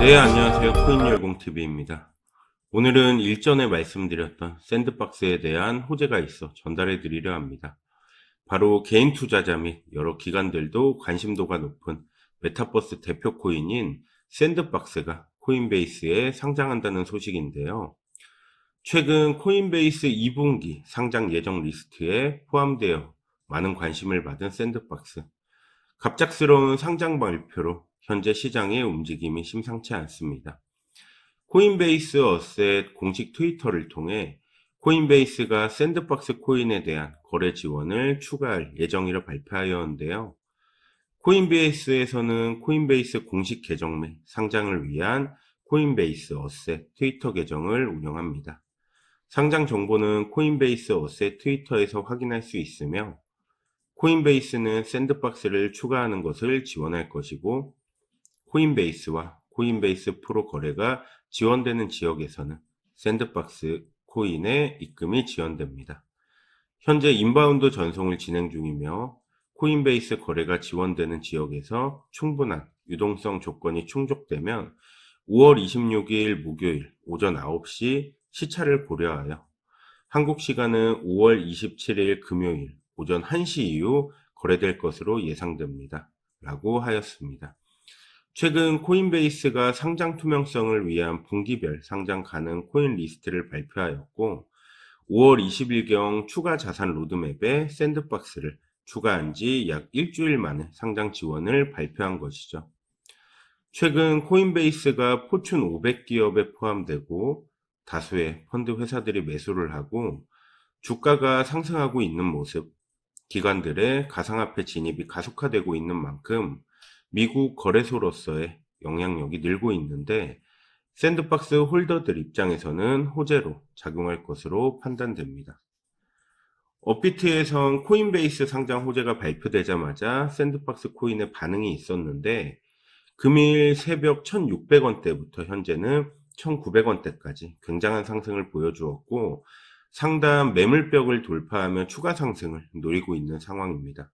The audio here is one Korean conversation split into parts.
네, 안녕하세요. 코인열공TV입니다. 오늘은 일전에 말씀드렸던 샌드박스에 대한 호재가 있어 전달해 드리려 합니다. 바로 개인 투자자 및 여러 기관들도 관심도가 높은 메타버스 대표 코인인 샌드박스가 코인베이스에 상장한다는 소식인데요. 최근 코인베이스 2분기 상장 예정 리스트에 포함되어 많은 관심을 받은 샌드박스. 갑작스러운 상장 발표로 현재 시장의 움직임이 심상치 않습니다. 코인베이스 어셋 공식 트위터를 통해 코인베이스가 샌드박스 코인에 대한 거래 지원을 추가할 예정이라 발표하였는데요. 코인베이스에서는 코인베이스 공식 계정 및 상장을 위한 코인베이스 어셋 트위터 계정을 운영합니다. 상장 정보는 코인베이스 어셋 트위터에서 확인할 수 있으며 코인베이스는 샌드박스를 추가하는 것을 지원할 것이고 코인베이스와 코인베이스 프로 거래가 지원되는 지역에서는 샌드박스 코인의 입금이 지원됩니다. 현재 인바운드 전송을 진행 중이며 코인베이스 거래가 지원되는 지역에서 충분한 유동성 조건이 충족되면 5월 26일 목요일 오전 9시 시차를 고려하여 한국 시간은 5월 27일 금요일 오전 1시 이후 거래될 것으로 예상됩니다. 라고 하였습니다. 최근 코인베이스가 상장 투명성을 위한 분기별 상장 가능 코인 리스트를 발표하였고 5월 20일경 추가 자산 로드맵에 샌드박스를 추가한 지 약 일주일 만에 상장 지원을 발표한 것이죠. 최근 코인베이스가 포춘 500 기업에 포함되고 다수의 펀드 회사들이 매수를 하고 주가가 상승하고 있는 모습, 기관들의 가상화폐 진입이 가속화되고 있는 만큼 미국 거래소로서의 영향력이 늘고 있는데 샌드박스 홀더들 입장에서는 호재로 작용할 것으로 판단됩니다. 업비트에선 코인베이스 상장 호재가 발표되자마자 샌드박스 코인의 반응이 있었는데 금일 새벽 1600원대부터 현재는 1900원대까지 굉장한 상승을 보여주었고 상단 매물벽을 돌파하며 추가 상승을 노리고 있는 상황입니다.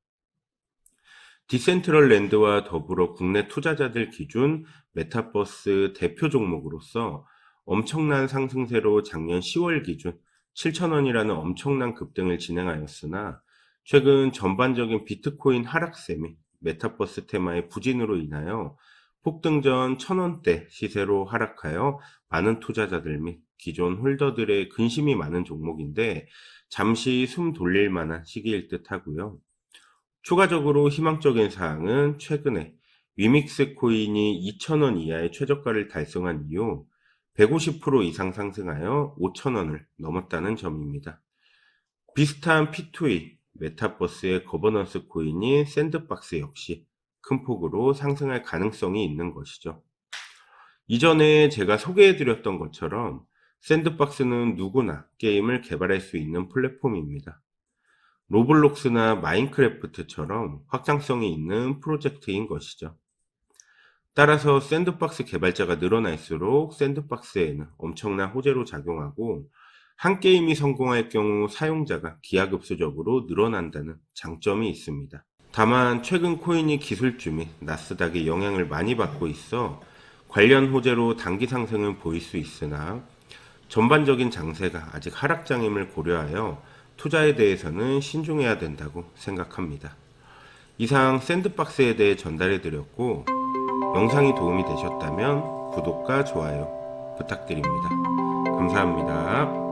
디센트럴 랜드와 더불어 국내 투자자들 기준 메타버스 대표 종목으로서 엄청난 상승세로 작년 10월 기준 7천원이라는 엄청난 급등을 진행하였으나 최근 전반적인 비트코인 하락세 및 메타버스 테마의 부진으로 인하여 폭등 전 1000원대 시세로 하락하여 많은 투자자들 및 기존 홀더들의 근심이 많은 종목인데 잠시 숨 돌릴 만한 시기일 듯 하고요. 추가적으로 희망적인 사항은 최근에 위믹스 코인이 2,000원 이하의 최저가를 달성한 이후 150% 이상 상승하여 5,000원을 넘었다는 점입니다. 비슷한 P2E 메타버스의 거버넌스 코인인 샌드박스 역시 큰 폭으로 상승할 가능성이 있는 것이죠. 이전에 제가 소개해드렸던 것처럼 샌드박스는 누구나 게임을 개발할 수 있는 플랫폼입니다. 로블록스나 마인크래프트처럼 확장성이 있는 프로젝트인 것이죠. 따라서 샌드박스 개발자가 늘어날수록 샌드박스에는 엄청난 호재로 작용하고 한 게임이 성공할 경우 사용자가 기하급수적으로 늘어난다는 장점이 있습니다. 다만 최근 코인이 기술주 및 나스닥의 영향을 많이 받고 있어 관련 호재로 단기 상승은 보일 수 있으나 전반적인 장세가 아직 하락장임을 고려하여 투자에 대해서는 신중해야 된다고 생각합니다. 이상 샌드박스에 대해 전달해 드렸고 영상이 도움이 되셨다면 구독과 좋아요 부탁드립니다. 감사합니다.